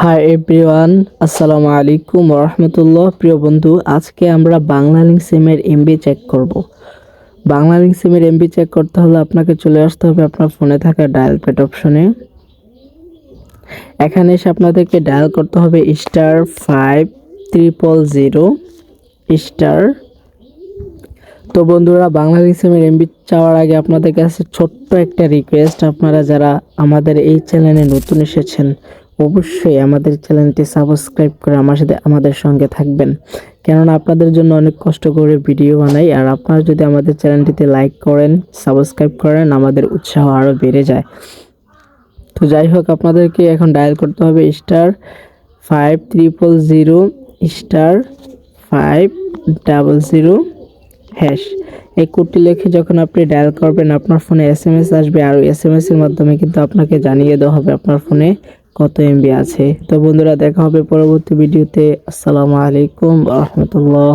Hi everyone আসসালামু আলাইকুম রহমতুল্লাহ প্রিয় বন্ধু, আজকে আমরা বাংলা লিঙ্ক সিমের এমবি চেক করব। বাংলা লিঙ্ক সিমের এমবি চেক করতে হলে আপনাকে চলে আসতে হবে আপনার ফোনে থাকা ডায়াল প্যাড অপশনে এখানে এসে আপনাদেরকে ডায়াল করতে হবে star five triple zero star তো বন্ধুরা বাংলাদেশ সিমের এমবি চাওয়ার আগে আপনাদের কাছে ছোট্ট একটা রিকোয়েস্ট আপনারা যারা আমাদের এই চ্যানেলে নতুন এসেছেন অবশ্যই আমাদের চ্যানেলটি সাবস্ক্রাইব করে আমার সাথে আমাদের সঙ্গে থাকবেন। কেননা আপনাদের জন্য অনেক কষ্ট করে ভিডিও বানাই, আর আপনারা যদি আমাদের চ্যানেলটিতে লাইক করেন, সাবস্ক্রাইব করেন, আমাদের উৎসাহ আরও বেড়ে যায়। তো যাই হোক, আপনাদেরকে এখন ডায়াল করতে হবে star five triple zero star five double zero hash এই কোডটি লিখে যখন আপনি ডায়াল করবেন, আপনার ফোনে এস এম এস আসবে, আর এস এম এস এর মাধ্যমে কিন্তু আপনাকে জানিয়ে দেওয়া হবে আপনার ফোনে কত এমবি আছে। তো বন্ধুরা দেখা হবে পরবর্তী ভিডিওতে। আসসালামু আলাইকুম রহমতুল্লাহ।